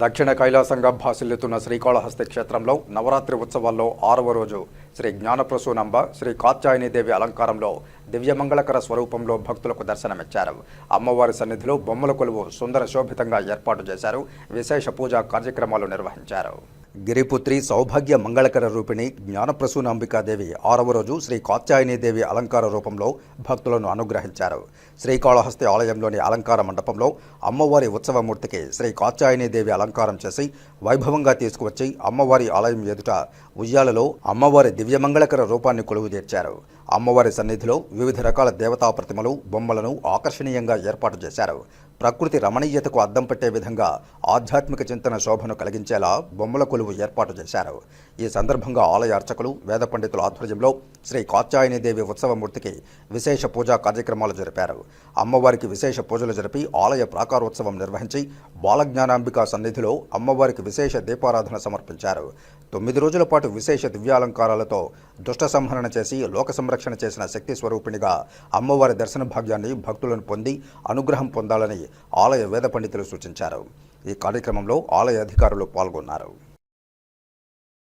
దక్షిణ కైలాసంగా భాసిల్లుతున్న శ్రీకాళహస్తి క్షేత్రంలో నవరాత్రి ఉత్సవాల్లో ఆరవ రోజు శ్రీ జ్ఞానప్రసూనంబ శ్రీ కాత్యాయనీదేవి అలంకారంలో దివ్యమంగళకర స్వరూపంలో భక్తులకు దర్శనమిచ్చారు. అమ్మవారి సన్నిధిలో బొమ్మల కొలువు సుందర శోభితంగా ఏర్పాటు చేశారు. విశేష పూజా కార్యక్రమాలు నిర్వహించారు. గిరిపుత్రి సౌభాగ్య మంగళకర రూపిణి జ్ఞానప్రసూనాంబికాదేవి ఆరవ రోజు శ్రీ కాత్యాయనీదేవి అలంకార రూపంలో భక్తులను అనుగ్రహించారు. శ్రీకాళహస్తి ఆలయంలోని అలంకార మండపంలో అమ్మవారి ఉత్సవమూర్తికి శ్రీ కాత్యాయనీదేవి అలంకారం చేసి వైభవంగా తీసుకువచ్చి అమ్మవారి ఆలయం ఎదుట ఉయ్యాలలో అమ్మవారి దివ్యమంగళకర రూపాన్ని కొలువు తీర్చారు. అమ్మవారి సన్నిధిలో వివిధ రకాల దేవతా ప్రతిమలు బొమ్మలను ఆకర్షణీయంగా ఏర్పాటు చేశారు. ప్రకృతి రమణీయతకు అద్దం పెట్టే విధంగా ఆధ్యాత్మిక చింతన శోభను కలిగించేలా బొమ్మల కొలువు ఏర్పాటు చేశారు. ఈ సందర్భంగా ఆలయ అర్చకులు వేద పండితుల ఆధ్వర్యంలో శ్రీ కాత్యాయనిదేవి ఉత్సవమూర్తికి విశేష పూజా కార్యక్రమాలు జరిపారు. అమ్మవారికి విశేష పూజలు జరిపి ఆలయ ప్రాకారోత్సవం నిర్వహించి బాలజ్ఞానాంబిక సన్నిధిలో అమ్మవారికి విశేష దీపారాధన సమర్పించారు. తొమ్మిది రోజుల పాటు విశేష దివ్యాలంకారాలతో దుష్ట సంహరణ చేసి లోక సంరక్షణ చేసిన శక్తి స్వరూపిణిగా అమ్మవారి దర్శన భాగ్యాన్ని భక్తులను పొంది అనుగ్రహం పొందాలని ఆలయ వేద పండితులు సూచించారు. ఈ కార్యక్రమంలో ఆలయ అధికారులు పాల్గొన్నారు.